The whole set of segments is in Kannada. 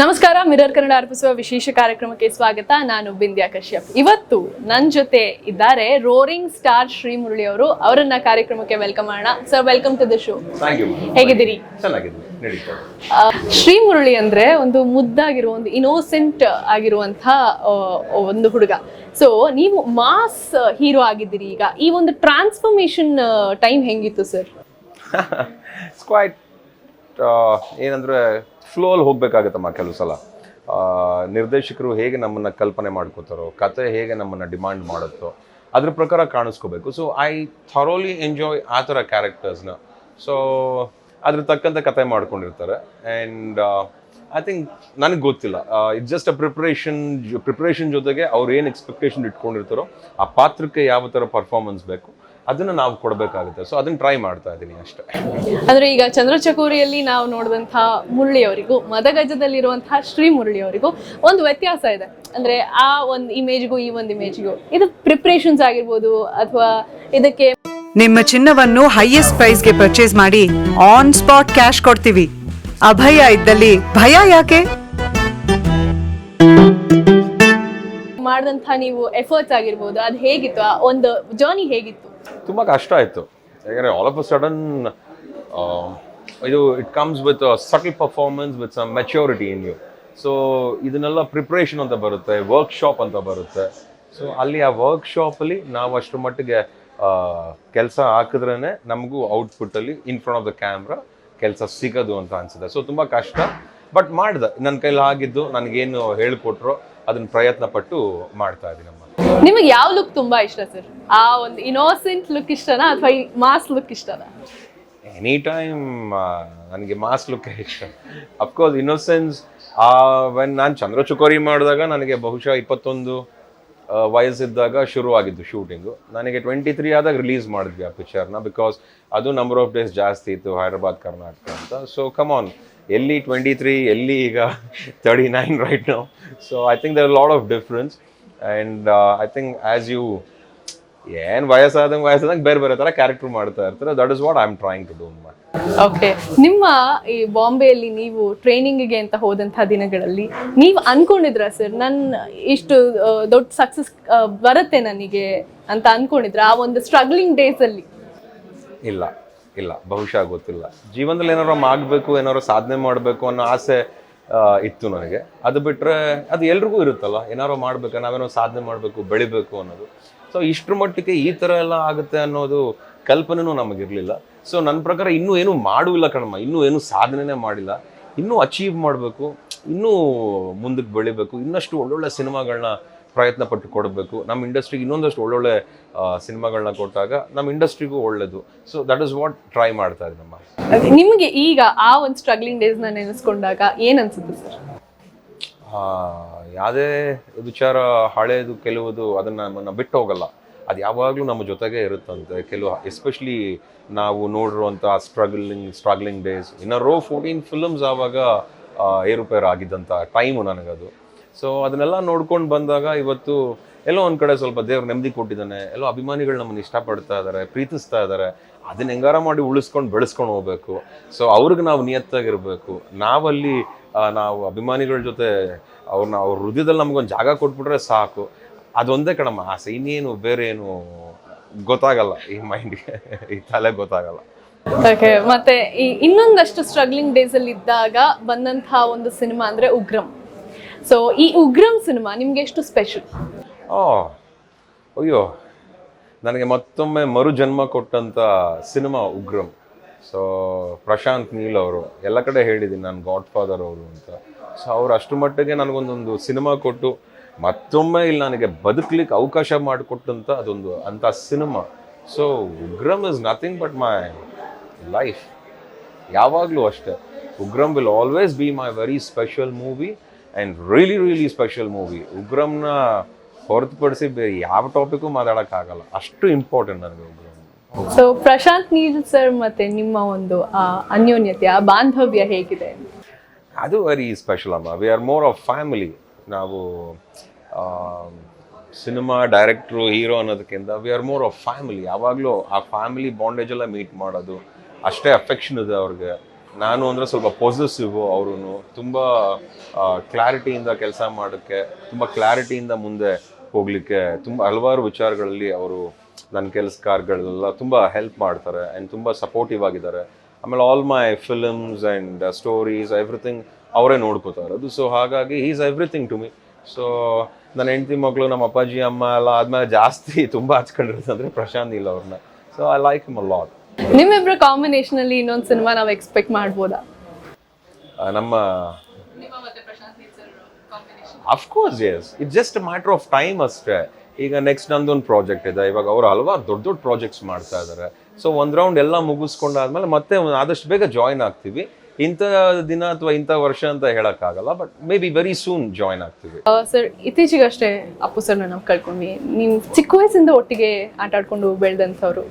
ನಮಸ್ಕಾರ ಮಿರರ್ ಕನ್ನಡ ಅರ್ಪಿಸುವ ವಿಶೇಷ ಕಾರ್ಯಕ್ರಮಕ್ಕೆ ಸ್ವಾಗತ. ನಾನು ಬಿಂದ್ಯಾ ಕಶ್ಯಪ್. ಇವತ್ತು ನನ್ನ ಜೊತೆ ಇದ್ದಾರೆ ರೋರಿಂಗ್ ಸ್ಟಾರ್ ಶ್ರೀ ಮುರಳಿ ಅವರು. ಅವರನ್ನ ಕಾರ್ಯಕ್ರಮಕ್ಕೆ ವೆಲ್ಕಮ್ ಮಾಡೋಣ. Sir welcome to the show ಹೇಗಿದ್ದೀರಿ? ಶ್ರೀ ಮುರಳಿ ಅಂದ್ರೆ ಒಂದು ಮುದ್ದಾಗಿರುವ ಒಂದು ಇನೋಸೆಂಟ್ ಆಗಿರುವಂತಹ ಒಂದು ಹುಡುಗ. ಸೊ ನೀವು ಮಾಸ್ ಹೀರೋ ಆಗಿದ್ದೀರಿ ಈಗ. ಈ ಒಂದು ಟ್ರಾನ್ಸ್ಫಾರ್ಮೇಶನ್ ಟೈಮ್ ಹೆಂಗಿತ್ತು ಸರ್ ಏನಂದ್ರೆ ಫ್ಲೋ ಅಲ್ಲಿ ಹೋಗ್ಬೇಕಾಗತ್ತಮ್ಮ ಕೆಲವು ಸಲ. ನಿರ್ದೇಶಕರು ಹೇಗೆ ನಮ್ಮನ್ನ ಕಲ್ಪನೆ ಮಾಡ್ಕೋತಾರೋ, ಕತೆ ಹೇಗೆ ನಮ್ಮನ್ನ ಡಿಮಾಂಡ್ ಮಾಡುತ್ತೋ, ಅದ್ರ ಪ್ರಕಾರ ಕಾಣಿಸ್ಕೋಬೇಕು. ಸೊ ಐ ಥರೋಲಿ ಎಂಜಾಯ್ ಆ ಥರ ಕ್ಯಾರೆಕ್ಟರ್ಸ್ನ ಸೊ ಅದ್ರ ತಕ್ಕಂತೆ ಕತೆ ಮಾಡ್ಕೊಂಡಿರ್ತಾರೆ. ಆ್ಯಂಡ್ ಐ ಥಿಂಕ್ ನನಗೆ ಗೊತ್ತಿಲ್ಲ. It's just a preparation preparation ಜೊತೆಗೆ ಅವ್ರು ಏನು ಎಕ್ಸ್ಪೆಕ್ಟೇಷನ್ ಇಟ್ಕೊಂಡಿರ್ತಾರೋ, ಆ ಪಾತ್ರಕ್ಕೆ ಯಾವ ಥರ ಪರ್ಫಾರ್ಮೆನ್ಸ್ ಬೇಕು ಅದನ್ನು ನಾವು ಕೊಡಬೇಕಾಗುತ್ತೆ. ಸೊ ಅದನ್ನ ಟ್ರೈ ಮಾಡ್ತಾ ಇದ್ದೀನಿ ಅಷ್ಟೇ. ಅಂದ್ರೆ ಈಗ ಚಂದ್ರಚಕೋರಿಯಲ್ಲಿ ನಾವು ನೋಡಿದಂತಹ ಮುರಳಿ ಅವರಿಗೂ ಮದಗಜದಲ್ಲಿರುವಂತಹ ಶ್ರೀ ಮುರಳಿ ಅವರಿಗೂ ಒಂದು ವ್ಯತ್ಯಾಸ ಇದೆ. ಅಂದ್ರೆ ಆ ಒಂದು ಇಮೇಜ್ಗೂ ಈ ಒಂದು ಇಮೇಜ್ಗೂ ಇದು ಪ್ರಿಪ್ರೇಷನ್ಸ್ ಆಗಿರ್ಬೋದು ಅಥವಾ ಇದಕ್ಕೆ ನಿಮ್ಮ ಚಿನ್ನವನ್ನು ಹೈಯೆಸ್ಟ್ ಪ್ರೈಸ್ಗೆ ಪರ್ಚೇಸ್ ಮಾಡಿ ಆನ್ ಸ್ಪಾಟ್ ಕ್ಯಾಶ್ ಕೊಡ್ತೀವಿ. ಅಭಯ ಇದ್ದಲ್ಲಿ ಭಯ ಯಾಕೆ? ಮಾಡಿದಂತ ನೀವು ಎಫರ್ಟ್ಸ್ ಆಗಿರ್ಬೋದು ಅದು ಹೇಗಿತ್ತು? ಆ ಒಂದು ಜರ್ನಿ ಹೇಗಿತ್ತು? ತುಂಬ ಕಷ್ಟ ಆಯಿತು. ಯಾಕಂದರೆ ಆಲ್ ಆಫ್ ಅ ಸಡನ್ ಇದು it comes with subtle performance with some maturity in you so ಇದನ್ನೆಲ್ಲ ಪ್ರಿಪ್ರೇಷನ್ ಅಂತ ಬರುತ್ತೆ ವರ್ಕ್ಶಾಪ್ ಅಂತ ಬರುತ್ತೆ. ಸೊ ಅಲ್ಲಿ ಆ ವರ್ಕ್ಶಾಪಲ್ಲಿ ನಾವು ಅಷ್ಟರ ಮಟ್ಟಿಗೆ ಕೆಲಸ ಹಾಕಿದ್ರೇ ನಮಗೂ ಔಟ್ಪುಟ್ಟಲ್ಲಿ in front of the camera ಕೆಲಸ ಸಿಗೋದು ಅಂತ ಅನಿಸುತ್ತೆ. ಸೊ ತುಂಬ ಕಷ್ಟ. ಬಟ್ ಮಾಡ್ದೆ. ನನ್ನ ಕೈಲಿ ಆಗಿದ್ದು, ನನಗೇನು ಹೇಳಿಕೊಟ್ರೋ ಅದನ್ನು ಪ್ರಯತ್ನ ಪಟ್ಟು ಮಾಡ್ತಾ ಇದ್ದೀನಿ. ನಿಮಗೆ ಯಾವ ಲುಕ್ ತುಂಬಾ ಇಷ್ಟ ಸರ್ ಆ ಒಂದು ಇನೋಸೆಂಟ್ ಲುಕ್ ಇಷ್ಟನಾ ಅಥವಾ ಮಾಸ್ ಲುಕ್ ಇಷ್ಟನಾ? ಎನಿ ಟೈಮ್ ನನಗೆ ಮಾಸ್ ಲುಕ್ ಇಷ್ಟ. ಅಫ್ಕೋರ್ಸ್ ಇನ್ನೋಸೆನ್ಸ್ ವೆನ್ ನಾನು ಚಂದ್ರ ಚುಕೋರಿ ಮಾಡಿದಾಗ ನನಗೆ ಬಹುಶಃ ಇಪ್ಪತ್ತೊಂದು ವಯಸ್ಸಿದ್ದಾಗ ಶುರು ಆಗಿದ್ದು ಶೂಟಿಂಗು ನನಗೆ ಟ್ವೆಂಟಿ ತ್ರೀ ಆದಾಗ ರಿಲೀಸ್ ಮಾಡಿದ್ವಿ ಆ ಪಿಕ್ಚರ್ನ ಬಿಕಾಸ್ ಅದು ನಂಬರ್ ಆಫ್ ಡೇಸ್ ಜಾಸ್ತಿ ಇತ್ತು, ಹೈದ್ರಾಬಾದ್, ಕರ್ನಾಟಕ ಅಂತ. ಸೊ ಕಮ್ ಆನ್ ಎಲ್ಲಿ ಟ್ವೆಂಟಿ ತ್ರೀ ಎಲ್ಲಿ ಈಗ thirty nine right no so I think there lot of difference and I think as you ಏನು ವಯಸ್ಸಾದಂಗೆ ವಯಸ್ಸಾದಂಗೆ ಬೇರೆ ಬೇರೆ ಥರ ಕ್ಯಾರೆಕ್ಟರ್ ಮಾಡ್ತಾ ಇರ್ತಾರೆ that is what I am trying to do okay ನಿಮ್ಮ ಈ ಬಾಂಬೆಯಲ್ಲಿ ನೀವು ಟ್ರೈನಿಂಗಿಗೆ ಅಂತ ಹೋದಂತಹ ದಿನಗಳಲ್ಲಿ ನೀವು ಅನ್ಕೊಂಡಿದ್ರ ಸರ್ ನನ್ನ ಇಷ್ಟು ದೊಡ್ಡ ಸಕ್ಸಸ್ ಬರುತ್ತೆ ನನಗೆ ಅಂತ ಅನ್ಕೊಂಡಿದ್ರ ಆ ಒಂದು ಸ್ಟ್ರಗ್ಲಿಂಗ್ ಡೇಸ್ ಅಲ್ಲಿ? ಇಲ್ಲ ಇಲ್ಲ. ಬಹುಶಃ ಗೊತ್ತಿಲ್ಲ. ಜೀವನದಲ್ಲಿ ಏನಾರು ಮಾಡಬೇಕು ಏನಾರು ಸಾಧನೆ ಮಾಡಬೇಕು ಅನ್ನೋ ಆಸೆ ಇತ್ತು ನನಗೆ. ಅದು ಬಿಟ್ಟರೆ ಅದು ಎಲ್ರಿಗೂ ಇರುತ್ತಲ್ಲ, ಏನಾರೋ ಮಾಡಬೇಕು, ನಾವೇನೋ ಸಾಧನೆ ಮಾಡಬೇಕು, ಬೆಳಿಬೇಕು ಅನ್ನೋದು. ಸೊ ಇಷ್ಟ್ರ ಮಟ್ಟಿಗೆ ಈ ಥರ ಎಲ್ಲ ಆಗುತ್ತೆ ಅನ್ನೋದು ಕಲ್ಪನೆನೂ ನಮಗಿರಲಿಲ್ಲ. ಸೊ ನನ್ನ ಪ್ರಕಾರ ಇನ್ನೂ ಏನು ಮಾಡುವಿಲ್ಲ ಕಣಮ್ಮ, ಇನ್ನೂ ಏನು ಸಾಧನೆನೇ ಮಾಡಿಲ್ಲ. ಇನ್ನೂ ಅಚೀವ್ ಮಾಡಬೇಕು, ಇನ್ನೂ ಮುಂದಕ್ಕೆ ಬೆಳಿಬೇಕು, ಇನ್ನಷ್ಟು ಒಳ್ಳೊಳ್ಳೆ ಸಿನಿಮಾಗಳನ್ನ ಪ್ರಯತ್ನ ಪಟ್ಟು ಕೊಡಬೇಕು. ನಮ್ಮ ಇಂಡಸ್ಟ್ರಿಗೆ ಇನ್ನೊಂದಷ್ಟು ಒಳ್ಳೊಳ್ಳೆ ಸಿನಿಮಾಗಳನ್ನ ಕೊಟ್ಟಾಗ ನಮ್ಮ ಇಂಡಸ್ಟ್ರಿಗೂ ಒಳ್ಳೇದು. So that is what try ಮಾಡ್ತಾ ಇದ್ದೀನಮ್ಮ ನಿಮಗೆ ಈಗ ಆ ಒಂದು ಸ್ಟ್ರಗ್ಲಿಂಗ್ ಡೇಸ್ನ ನೆನೆಸ್ಕೊಂಡಾಗ ಏನು ಅನ್ಸುತ್ತೆ ಸರ್ ಯಾವುದೇ ವಿಚಾರ ಹಳೆಯದು ಕೆಲವುದು ಅದನ್ನು ನಮ್ಮನ್ನು ಬಿಟ್ಟು ಹೋಗಲ್ಲ ಅದು ಯಾವಾಗಲೂ ನಮ್ಮ ಜೊತೆಗೆ ಇರುತ್ತಂತೆ. ಕೆಲವು ಎಸ್ಪೆಷಲಿ ನಾವು ನೋಡಿರುವಂಥ ಸ್ಟ್ರಗಲಿಂಗ್ ಸ್ಟ್ರಗ್ಲಿಂಗ್ ಡೇಸ್ ಇನ್ನು ರೋ ಫೋರ್ಟೀನ್ ಫಿಲಮ್ಸ್ ಆವಾಗ ಏರುಪೇರು ಆಗಿದ್ದಂಥ ಟೈಮು ನನಗದು. ಸೊ ಅದನ್ನೆಲ್ಲ ನೋಡ್ಕೊಂಡು ಬಂದಾಗ ಇವತ್ತು ಎಲ್ಲೋ ಒಂದು ಕಡೆ ಸ್ವಲ್ಪ ದೇವ್ರ ನೆಮ್ಮದಿ ಕೊಟ್ಟಿದ್ದಾನೆ. ಎಲ್ಲೋ ಅಭಿಮಾನಿಗಳು ನಮ್ಮನ್ನು ಇಷ್ಟಪಡ್ತಾ ಇದ್ದಾರೆ ಪ್ರೀತಿಸ್ತಾ ಇದ್ದಾರೆ ಅದನ್ನ ಹೆಂಗಾರ ಮಾಡಿ ಉಳಿಸ್ಕೊಂಡು ಬೆಳೆಸ್ಕೊಂಡು ಹೋಗ್ಬೇಕು. ಸೊ ಅವ್ರಿಗೆ ನಾವು ನಿಯತ್ತಾಗಿರ್ಬೇಕು. ನಾವಲ್ಲಿ ನಾವು ಅಭಿಮಾನಿಗಳ ಜೊತೆ ಅವ್ರನ್ನ ಅವ್ರ ಹೃದಯದಲ್ಲಿ ನಮ್ಗೊಂದು ಜಾಗ ಕೊಟ್ಬಿಟ್ರೆ ಸಾಕು. ಅದೊಂದೇ ಕಣಮ್ಮ ಆಸೆ ಇನ್ನೇನು ಬೇರೆ ಏನು ಗೊತ್ತಾಗಲ್ಲ ಈ ಮೈಂಡ್ಗೆ ಈ ತಲೆ ಗೊತ್ತಾಗಲ್ಲ. ಓಕೆ ಮತ್ತೆ ಈ ಇನ್ನೊಂದಷ್ಟು ಸ್ಟ್ರಗ್ಲಿಂಗ್ ಡೇಸ್ ಅಲ್ಲಿ ಇದ್ದಾಗ ಬಂದಂತಹ ಒಂದು ಸಿನಿಮಾ ಅಂದ್ರೆ ಉಗ್ರಂ. ಸೊ ಈ ಉಗ್ರಂ ಸಿನಿಮಾ ನಿಮ್ಗೆ ಎಷ್ಟು ಸ್ಪೆಷಲ್ ಓ ಅಯ್ಯೋ, ನನಗೆ ಮತ್ತೊಮ್ಮೆ ಮರುಜನ್ಮ ಕೊಟ್ಟಂತ ಸಿನಿಮಾ ಉಗ್ರಂ. ಸೊ ಪ್ರಶಾಂತ್ ನೀಲ್ ಅವರು, ಎಲ್ಲ ಕಡೆ ಹೇಳಿದ್ದೀನಿ ನಾನು ಗಾಡ್ ಫಾದರ್ ಅವರು ಅಂತ. ಸೊ ಅವ್ರು ಅಷ್ಟು ಮಟ್ಟಿಗೆ ನನಗೊಂದೊಂದು ಸಿನಿಮಾ ಕೊಟ್ಟು, ಮತ್ತೊಮ್ಮೆ ಇಲ್ಲಿ ನನಗೆ ಬದುಕಲಿಕ್ಕೆ ಅವಕಾಶ ಮಾಡಿಕೊಟ್ಟಂತ ಅದೊಂದು ಅಂಥ cinema. So Ugram is nothing but my life ಯಾವಾಗಲೂ ಅಷ್ಟೇ. Ugram will always be my very special movie and really really special movie ಉಗ್ರಂನ ಹೊರತುಪಡಿಸಿ ಬೇರೆ ಯಾವ ಟಾಪಿಕ್ಕು ಮಾತಾಡೋಕ್ಕಾಗಲ್ಲ. ಅಷ್ಟು ಇಂಪಾರ್ಟೆಂಟ್ ನನಗೆ ಉಗ್ರಂ ಸೊ ಪ್ರಶಾಂತ್ ನೀಲ್ ಸರ್ ಮತ್ತೆ ನಿಮ್ಮ ಒಂದು ಅನ್ಯೋನ್ಯತೆ ಆ ಬಾಂಧವ್ಯ ಹೇಗಿದೆ? ಅದು ವೆರಿ ಸ್ಪೆಷಲ್ ಅಮ್ಮ. We are more of family ನಾವು ಸಿನಿಮಾ ಡೈರೆಕ್ಟ್ರು ಹೀರೋ ಅನ್ನೋದಕ್ಕಿಂತ we are more of family ಯಾವಾಗಲೂ ಆ ಫ್ಯಾಮಿಲಿ ಬಾಂಡೇಜ್ ಎಲ್ಲ ಮೀಟ್ ಮಾಡೋದು ಅಷ್ಟೇ ಅಫೆಕ್ಷನ್ ಇದೆ ಅವ್ರಿಗೆ. ನಾನು ಅಂದರೆ ಸ್ವಲ್ಪ ಪಾಸಿಟಿವ್ ಅವರು ತುಂಬ ಕ್ಲಾರಿಟಿಯಿಂದ ಕೆಲಸ ಮಾಡೋಕ್ಕೆ, ತುಂಬ ಕ್ಲಾರಿಟಿಯಿಂದ ಮುಂದೆ ಹೋಗಲಿಕ್ಕೆ ತುಂಬ, ಹಲವಾರು ವಿಚಾರಗಳಲ್ಲಿ ಅವರು ನನ್ನ ಕೆಲಸ ಕಾರ್ಗಳೆಲ್ಲ ತುಂಬ ಹೆಲ್ಪ್ ಮಾಡ್ತಾರೆ ಆ್ಯಂಡ್ ತುಂಬ ಸಪೋರ್ಟಿವ್ ಆಗಿದ್ದಾರೆ. ಆಮೇಲೆ all my films and stories everything ಅವರೇ ನೋಡ್ಕೋತಾರೆ. ಅದು ಸೊ ಹಾಗಾಗಿ is everything to me so ನನ್ನ ಹೆಂಡತಿ ಮಕ್ಕಳು ನಮ್ಮ ಅಪ್ಪಾಜಿ, ಅಮ್ಮ ಎಲ್ಲ ಆದಮೇಲೆ ಜಾಸ್ತಿ ತುಂಬ ಹಚ್ಕೊಂಡಿರೋದಂದ್ರೆ ಪ್ರಶಾಂತ್ ಇಲ್ಲ ಅವ್ರನ್ನ. So I like a lot ನಿಮ್ಮಿಬ್ಬರ ಕಾಂಬಿನೇಷನ್ ಅಲ್ಲಿ ಇನ್ನೊಂದು ಸಿನಿಮಾ ನಾವು ಎಕ್ಸ್ಪೆಕ್ಟ್ ಮಾಡ್ಬೋದಾ? ನಮ್ಮ of course yes it just matter of time ಅಷ್ಟೇ. ಈಗ ನೆಕ್ಸ್ಟ್ ನಂದೊಂದು ಪ್ರಾಜೆಕ್ಟ್ ಇದೆ. ಇವಾಗ ಅವರು ಹಲವಾರು ದೊಡ್ಡ ದೊಡ್ಡ ಪ್ರಾಜೆಕ್ಟ್ಸ್ ಮಾಡ್ತಾ ಇದ್ದಾರೆ ಸೊ ಒಂದು ರೌಂಡ್ ಎಲ್ಲ ಮುಗಿಸ್ಕೊಂಡಾದ್ಮೇಲೆ ಮತ್ತೆ ಒಂದ್- ಆದಷ್ಟು ಬೇಗ ಜಾಯ್ನ್ ಆಗ್ತೀವಿ. ಇಂಥ ದಿನ ಅಥವಾ ಇಂಥ ವರ್ಷ ಅಂತ ಹೇಳೋಕ್ಕಾಗಲ್ಲ but may be very soon join ಆಗ್ತೀವಿ ಸರ್ ಇತ್ತೀಚೆಗಷ್ಟೇ ಅಪ್ಪು ಸರ್ನ ನಾವು ಕಳ್ಕೊಂಡ್ವಿ ನೀವು ಚಿಕ್ಕ ವಯಸ್ಸಿಂದ ಒಟ್ಟಿಗೆ ಆಟ ಆಡ್ಕೊಂಡು ಬೆಳೆದಂಥವ್ರು.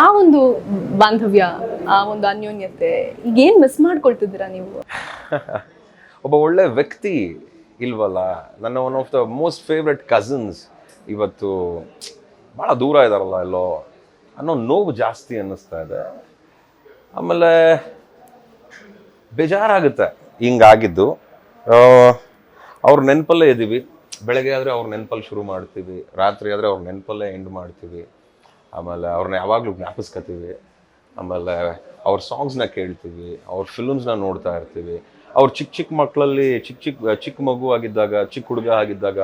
ಆ ಒಂದು ಬಾಂಧವ್ಯ ಆ ಒಂದು ಅನ್ಯೋನ್ಯತೆ ಏನ್ ಮಿಸ್ ಮಾಡ್ಕೊಳ್ತಿದ್ದೀರಾ ನೀವು? ಒಬ್ಬ ಒಳ್ಳೆ ವ್ಯಕ್ತಿ ಇಲ್ವಲ್ಲ ನನ್ನ one of the most favourite cousins ಇವತ್ತು ಭಾಳ ದೂರ ಇದಾರಲ್ಲ ಎಲ್ಲೋ ಅನ್ನೋ ನೋವು ಜಾಸ್ತಿ ಅನ್ನಿಸ್ತಾ ಇದೆ. ಆಮೇಲೆ ಬೇಜಾರಾಗುತ್ತೆ. ಹಿಂಗಾಗಿದ್ದು ಅವ್ರ ನೆನಪಲ್ಲೇ ಇದ್ದೀವಿ. ಬೆಳಗ್ಗೆ ಆದರೆ ಅವ್ರ ನೆನಪಲ್ಲಿ ಶುರು ಮಾಡ್ತೀವಿ. ರಾತ್ರಿ ಆದರೆ ಅವ್ರ ನೆನಪಲ್ಲೇ ಎಂಡ್ ಮಾಡ್ತೀವಿ. ಆಮೇಲೆ ಅವ್ರನ್ನ ಯಾವಾಗಲೂ ಜ್ಞಾಪಿಸ್ಕೊತೀವಿ ಆಮೇಲೆ ಅವ್ರ ಸಾಂಗ್ಸ್ನ ಕೇಳ್ತೀವಿ. ಅವ್ರ ಫಿಲ್ಮ್ಸ್ನ ನೋಡ್ತಾ ಇರ್ತೀವಿ. ಅವ್ರು ಚಿಕ್ಕ ಚಿಕ್ಕ ಮಕ್ಕಳಲ್ಲಿ ಚಿಕ್ಕ ಚಿಕ್ಕ ಚಿಕ್ಕ ಮಗು ಆಗಿದ್ದಾಗ ಚಿಕ್ಕ ಹುಡುಗ ಆಗಿದ್ದಾಗ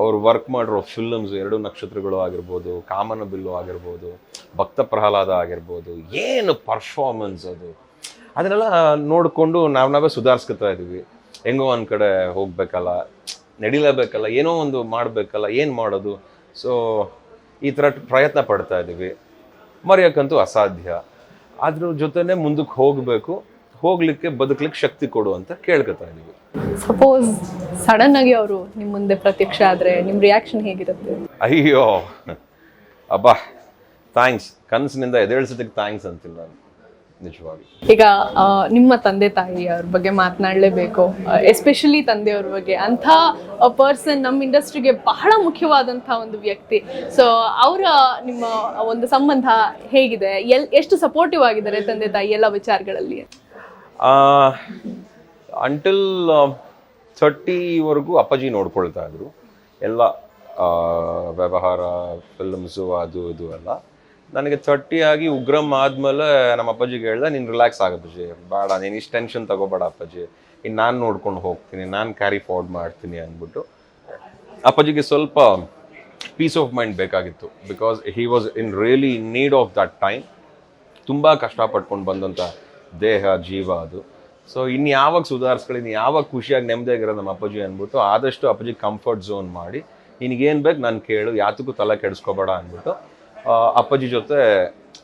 ಅವ್ರು ವರ್ಕ್ ಮಾಡಿರೋ ಫಿಲ್ಮ್ಸ್ ಎರಡು ನಕ್ಷತ್ರಗಳು ಆಗಿರ್ಬೋದು ಕಾಮನ ಬಿಲ್ಲು ಆಗಿರ್ಬೋದು ಭಕ್ತ ಪ್ರಹ್ಲಾದ ಆಗಿರ್ಬೋದು, ಏನು ಪರ್ಫಾರ್ಮೆನ್ಸ್ ಅದು. ಅದನ್ನೆಲ್ಲ ನೋಡಿಕೊಂಡು ನಾವು ನಾವೇ ಸುಧಾರಿಸ್ಕೊತಾ ಇದ್ದೀವಿ ಹೆಂಗೋ ಒಂದು ಕಡೆ ಹೋಗ್ಬೇಕಲ್ಲ ನಡಿಲೇಬೇಕಲ್ಲ ಏನೋ ಒಂದು ಮಾಡಬೇಕಲ್ಲ ಏನು ಮಾಡೋದು? ಸೊ ಈ ಥರ ಪ್ರಯತ್ನ ಪಡ್ತಾ ಇದ್ದೀವಿ ಮರೆಯೋಕ್ಕಂತೂ ಅಸಾಧ್ಯ. ಅದ್ರ ಜೊತೆನೆ ಮುಂದಕ್ಕೆ ಹೋಗಬೇಕು ಹೋಗ್ಲಿಕ್ಕೆ ಬದುಕಲಿಕ್ಕೆ ಶಕ್ತಿ ಕೊಡು ಅಂತ ಕೇಳ್ಕೊತಾ ಇದೀವಿ. ಸಪೋಸ್ ಸಡನ್ ಆಗಿ ಅವರು ನಿಮ್ಮ ಮುಂದೆ ಪ್ರತ್ಯಕ್ಷ ಆದ್ರೆ ನಿಮ್ಮ ರಿಯಾಕ್ಷನ್ ಹೇಗಿರುತ್ತೆ? ಅಯ್ಯೋ ಅಬ್ಬಾ ಥ್ಯಾಂಕ್ಸ್ ಕನಸಿನಿಂದ ಎದೇಳ್ಸೋದಕ್ಕೆ ಥ್ಯಾಂಕ್ಸ್ ಅಂತೀನಿ ನಾನು. ನಿಜವಾಗಿ. ಈಗ ನಿಮ್ಮ ತಂದೆ ತಾಯಿ ಅವ್ರ ಬಗ್ಗೆ ಮಾತನಾಡಲೇಬೇಕು. ಎಸ್ಪೆಷಲಿ ತಂದೆಯವ್ರ ಬಗ್ಗೆ. ಅಂಥ ಪರ್ಸನ್ ನಮ್ಮ ಇಂಡಸ್ಟ್ರಿಗೆ ಬಹಳ ಮುಖ್ಯವಾದಂಥ ಒಂದು ವ್ಯಕ್ತಿ. ಸೊ ಅವರ ನಿಮ್ಮ ಒಂದು ಸಂಬಂಧ ಹೇಗಿದೆ? ಎಲ್ ಎಷ್ಟು ಸಪೋರ್ಟಿವ್ ಆಗಿದ್ದಾರೆ ತಂದೆ ತಾಯಿ ಎಲ್ಲ ವಿಚಾರಗಳಲ್ಲಿ? ಅಂಟಿಲ್ ಥರ್ಟಿವರೆಗೂ ಅಪ್ಪಾಜಿ ನೋಡ್ಕೊಳ್ತಾ ಇದ್ರು. ಎಲ್ಲ ವ್ಯವಹಾರ ಫಿಲ್ಮ್ಸು ಅದು ಇದು ಎಲ್ಲ. ನನಗೆ ಥರ್ಟಿ ಆಗಿ ಉಗ್ರಂ ಆದಮೇಲೆ ನಮ್ಮ ಅಪ್ಪಾಜಿಗೆ ಹೇಳ್ದೆ, ನೀನು ರಿಲ್ಯಾಕ್ಸ್ ಆಗಪ್ಪಾಜಿ ಬೇಡ, ನೀನು ಇಷ್ಟು ಟೆನ್ಷನ್ ತಗೋಬೇಡ ಅಪ್ಪಾಜಿ. ಇನ್ನು ನಾನು ನೋಡ್ಕೊಂಡು ಹೋಗ್ತೀನಿ, ನಾನು ಕ್ಯಾರಿ ಫಾರ್ವರ್ಡ್ ಮಾಡ್ತೀನಿ, ಅಂದ್ಬಿಟ್ಟು ಅಪ್ಪಾಜಿಗೆ ಸ್ವಲ್ಪ ಪೀಸ್ ಆಫ್ ಮೈಂಡ್ ಬೇಕಾಗಿತ್ತು. Because he was in really need of that time ತುಂಬ ಕಷ್ಟಪಟ್ಕೊಂಡು ಬಂದಂಥ ದೇಹ, ಜೀವ ಅದು. ಸೊ ಇನ್ನು ಯಾವಾಗ ಸುಧಾರಿಸ್ಕೊಳ್ಳಿ ಇನ್ನು ಯಾವಾಗ ಖುಷಿಯಾಗಿ ನೆಮ್ಮದಿಯಾಗಿರೋ ನಮ್ಮ ಅಪ್ಪಾಜಿ ಅಂದ್ಬಿಟ್ಟು ಆದಷ್ಟು ಅಪ್ಪಾಜಿ ಕಂಫರ್ಟ್ ಝೋನ್ ಮಾಡಿ, ನಿನಗೇನು ಬೇಕು, ನಾನು ಕೇಳು, ಯಾತಕ್ಕೂ ತಲೆ ಕೆಡಿಸ್ಕೋಬೇಡ, ಅಂದ್ಬಿಟ್ಟು ಅಪ್ಪಾಜಿ ಜೊತೆ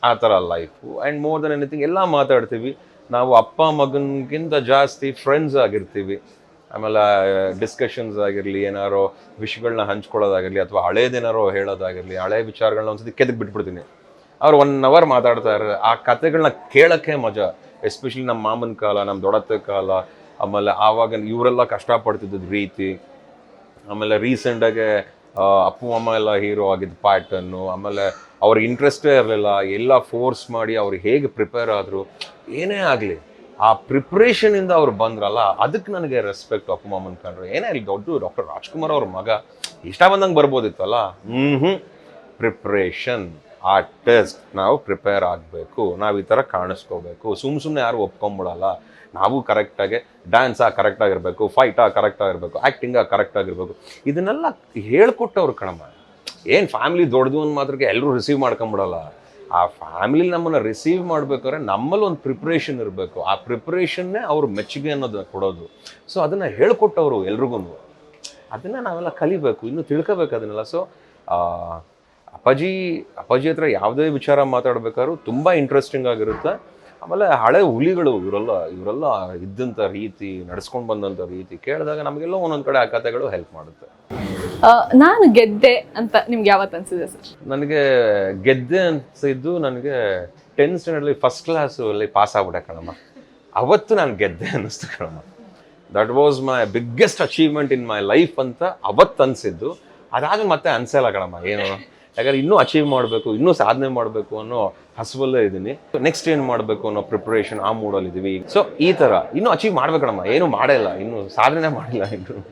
ಆ ಥರ life and more than anything ಎಲ್ಲ ಮಾತಾಡ್ತೀವಿ. ನಾವು ಅಪ್ಪ ಮಗನಿಗಿಂತ ಜಾಸ್ತಿ ಫ್ರೆಂಡ್ಸ್ ಆಗಿರ್ತೀವಿ. ಆಮೇಲೆ ಡಿಸ್ಕಷನ್ಸ್ ಆಗಿರಲಿ, ಏನಾರೋ ವಿಷಯಗಳನ್ನ ಹಂಚ್ಕೊಳ್ಳೋದಾಗಿರಲಿ, ಅಥವಾ ಹಳೇದೇನಾರೋ ಹೇಳೋದಾಗಿರಲಿ, ಹಳೆ ವಿಚಾರಗಳನ್ನ ಒಂದ್ಸತಿ ಕೆದಕ್ ಬಿಟ್ಬಿಡ್ತೀನಿ. ಅವ್ರು ಒನ್ ಅವರ್ ಮಾತಾಡ್ತಾ ಆ ಕತೆಗಳನ್ನ ಕೇಳೋಕ್ಕೆ ಮಜಾ. ಎಸ್ಪೆಷಲಿ ನಮ್ಮ ಮಾಮನ ಕಾಲ ನಮ್ಮ ದೊಡ್ಡತ್ತೆ ಕಾಲ, ಆಮೇಲೆ ಆವಾಗ ಇವರೆಲ್ಲ ಕಷ್ಟಪಡ್ತಿದ್ದದ ರೀತಿ. ಆಮೇಲೆ ರೀಸೆಂಟಾಗೆ ಅಪ್ಪು, ಅಮ್ಮ ಎಲ್ಲ ಹೀರೋ ಆಗಿದ್ದ ಪ್ಯಾಟರ್ನು ಆಮೇಲೆ ಅವ್ರಿಗೆ ಇಂಟ್ರೆಸ್ಟೇ ಇರಲಿಲ್ಲ, ಎಲ್ಲ ಫೋರ್ಸ್ ಮಾಡಿ ಅವ್ರು ಹೇಗೆ ಪ್ರಿಪೇರ್ ಆದರು, ಏನೇ ಆಗಲಿ, ಆ ಪ್ರಿಪ್ರೇಷನಿಂದ ಅವ್ರು ಬಂದ್ರಲ್ಲ, ಅದಕ್ಕೆ ನನಗೆ ರೆಸ್ಪೆಕ್ಟ್ ಅಪ್ಪು ಮಾಮನ್ ಕಂಡ್ರೆ ಏನೇ ಇಲ್ಲಿ ದೊಡ್ಡ ಡಾಕ್ಟರ್ ರಾಜ್ಕುಮಾರ್ ಅವ್ರ ಮಗ, ಇಷ್ಟ ಬಂದಂಗೆ ಬರ್ಬೋದಿತ್ತಲ್ಲ? ಹ್ಞೂ ಹ್ಞೂ ಪ್ರಿಪ್ರೇಷನ್ ಟೆಸ್ಟ್ ನಾವು ಪ್ರಿಪೇರ್ ಆಗಬೇಕು, ನಾವು ಈ ಥರ ಕಾಣಿಸ್ಕೋಬೇಕು. ಸುಮ್ಮ ಸುಮ್ಮನೆ ಯಾರು ಒಪ್ಕೊಂಬಿಡಲ್ಲ. ನಾವು ಕರೆಕ್ಟಾಗಿ ಡ್ಯಾನ್ಸಾ ಕರೆಕ್ಟಾಗಿರಬೇಕು ಫೈಟಾ ಕರೆಕ್ಟಾಗಿರಬೇಕು ಆ್ಯಕ್ಟಿಂಗಾ ಕರೆಕ್ಟಾಗಿರಬೇಕು ಇದನ್ನೆಲ್ಲ ಹೇಳ್ಕೊಟ್ಟವ್ರು ಕಣಮ್ಮ. ಏನು ಫ್ಯಾಮಿಲಿ ದೊಡ್ಡದು ಅಂದ್ ಮಾತ್ರಕ್ಕೆ ಎಲ್ಲರೂ ರಿಸೀವ್ ಮಾಡ್ಕೊಂಬಿಡಲ್ಲ. ಆ ಫ್ಯಾಮಿಲಿ ನಮ್ಮನ್ನು ರಿಸೀವ್ ಮಾಡ್ಬೇಕಾದ್ರೆ ನಮ್ಮಲ್ಲಿ ಒಂದು ಪ್ರಿಪ್ರೇಷನ್ ಇರಬೇಕು. ಆ ಪ್ರಿಪ್ರೇಷನ್ನೇ ಅವ್ರು ಮೆಚ್ಚುಗೆ ಅನ್ನೋದನ್ನ ಕೊಡೋದು. ಸೊ ಅದನ್ನು ಹೇಳ್ಕೊಟ್ಟವರು ಎಲ್ರಿಗೂ ಅದನ್ನು ನಾವೆಲ್ಲ ಕಲಿಬೇಕು. ಇನ್ನು ತಿಳ್ಕೋಬೇಕು ಅದನ್ನೆಲ್ಲ. ಸೊ ಅಪ್ಪಾಜಿ ಅಪ್ಪಾಜಿ ಹತ್ರ ಯಾವುದೇ ವಿಚಾರ ಮಾತಾಡ್ಬೇಕಾದ್ರೂ ತುಂಬ ಇಂಟ್ರೆಸ್ಟಿಂಗ್ ಆಗಿರುತ್ತೆ. ಆಮೇಲೆ ಹಳೆ ಹುಲಿಗಳು ಇವರೆಲ್ಲ ಇವರೆಲ್ಲ ಇದ್ದಂಥ ರೀತಿ, ನಡ್ಸ್ಕೊಂಡು ಬಂದಂಥ ರೀತಿ ಕೇಳಿದಾಗ ನಮಗೆಲ್ಲ ಒಂದೊಂದು ಕಡೆ ಆ ಕಥೆಗಳು ಹೆಲ್ಪ್ ಮಾಡುತ್ತೆ. ನಾನು ಗೆದ್ದೆ ಅಂತ ನಿಮ್ಗೆ ಯಾವತ್ತು ಅನ್ಸಿದೆ ಸರ್ ನನಗೆ ಗೆದ್ದೆ ಅನ್ಸಿದ್ದು ನನಗೆ ಟೆಂತ್ ಸ್ಟ್ಯಾಂಡರ್ಡ್ ಫಸ್ಟ್ ಕ್ಲಾಸಲ್ಲಿ ಪಾಸ್ ಆಗ್ಬಿಟ್ಟೆ ಕಣಮ್ಮ. ಅವತ್ತು ನಾನು ಗೆದ್ದೆ ಅನ್ನಿಸ್ತು ಕಣಮ್ಮ. That was my biggest achievement in my life ಅಂತ ಅವತ್ತು ಅನಿಸಿದ್ದು. ಅದಾದ ಮತ್ತೆ ಅನ್ಸಲ್ಲ ಕಣಮ್ಮ, ಏನು? ಯಾಕಂದ್ರೆ ಇನ್ನೂ ಅಚೀವ್ ಮಾಡಬೇಕು, ಇನ್ನೂ ಸಾಧನೆ ಮಾಡಬೇಕು ಅನ್ನೋ ಹಸುವಲ್ಲೇ ಇದ್ದೀನಿ. ನೆಕ್ಸ್ಟ್ ಏನು ಮಾಡಬೇಕು ಅನ್ನೋ ಪ್ರಿಪ್ರೇಷನ್ ಆ ಮೂಡಲ್ಲಿ ಇದ್ದೀವಿ ಸೊ ಈ ಥರ ಇನ್ನೂ ಅಚೀವ್ ಮಾಡ್ಬೇಕಣಮ್ಮ ಏನು ಮಾಡೇ ಇನ್ನೂ ಇನ್ನು ಸಾಧನೆ ಮಾಡಿಲ್ಲ ಇನ್ನು.